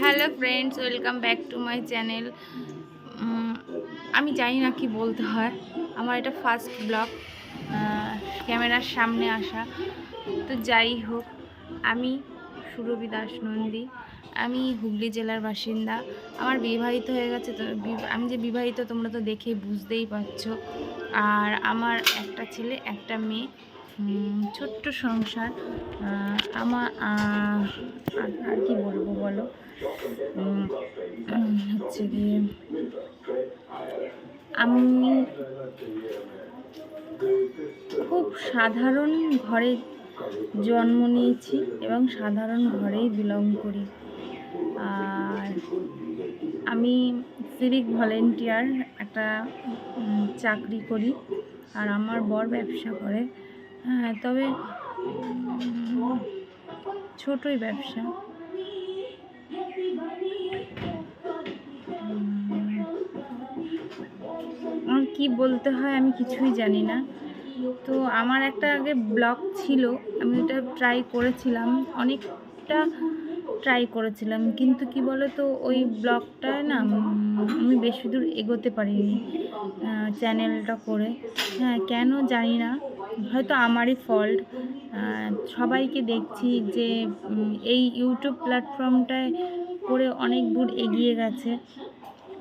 Hello friends, welcome back to my channel. আমি জানি না কি বলতে হয়। আমার এটা ফার্স্ট ব্লগ ক্যামেরার সামনে আসা। তো যাই হোক, আমি সুরভি দাস নন্দী। আমি হুগলি জেলার বাসিন্দা। আমার বিবাহিত হয়ে গেছে তো আমি যে বিবাহিত তোমরা তো দেখে বুঝতেই পারছ। আর আমার একটা ছেলে, একটা মেয়ে ছোট্ট সংসার। আমার আর কি বলব বলো? হচ্ছে গিয়ে আমি খুব সাধারণ ঘরে জন্ম নিয়েছি এবং সাধারণ ঘরেই বিলং করি। আর আমি সিভিক ভলেন্টিয়ার একটা চাকরি করি আর আমার বর ব্যবসা করে। হ্যাঁ তবে ছোটই ব্যবসা। আমার কি বলতে হয় আমি কিছুই জানি না। তো আমার একটা আগে ব্লগ ছিল, আমি ওটা ট্রাই করেছিলাম, অনেকটা ট্রাই করেছিলাম। কিন্তু কি বলো তো ওই ব্লগটায় না আমি বেশি দূর এগোতে পারিনি চ্যানেলটা করে। হ্যাঁ কেন জানি না, হয়তো আমারই ফল্ট সবাইকে দেখছি যে এই ইউটিউব প্ল্যাটফর্মটায় করে অনেক দূর এগিয়ে গেছে।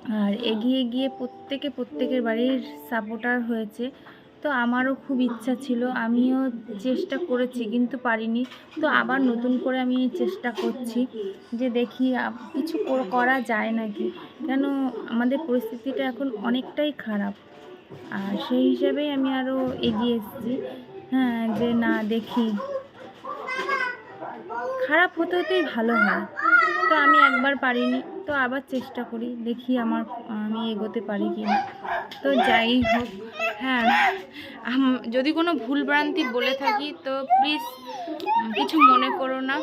আর এগিয়ে গিয়ে প্রত্যেকে, প্রত্যেকের বাড়ির সাপোর্টার হয়েছে। তো আমারও খুব ইচ্ছা ছিল, আমিও চেষ্টা করেছি কিন্তু পারিনি। তো আবার নতুন করে আমি চেষ্টা করছি যে দেখি কিছু করা যায় নাকি? কেন আমাদের পরিস্থিতিটা এখন অনেকটাই খারাপ। আর সেই হিসাবেই আমি আরও এগিয়ে এসেছি। হ্যাঁ যে না, দেখি। খারাপ হতে হতেই ভালো হয়। তো আমি একবার পারিনি। তো আবার চেষ্টা করি, দেখি আমার, আমি এগোতে পারি কি না। তো যাই হোক হ্যাঁ যদি কোনো ভুলভ্রান্তি বলে থাকি, তো প্লিজ কিছু মনে করো না।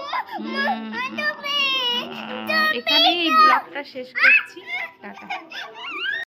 এখানেই এই ব্লগটা শেষ করছি। টাটা।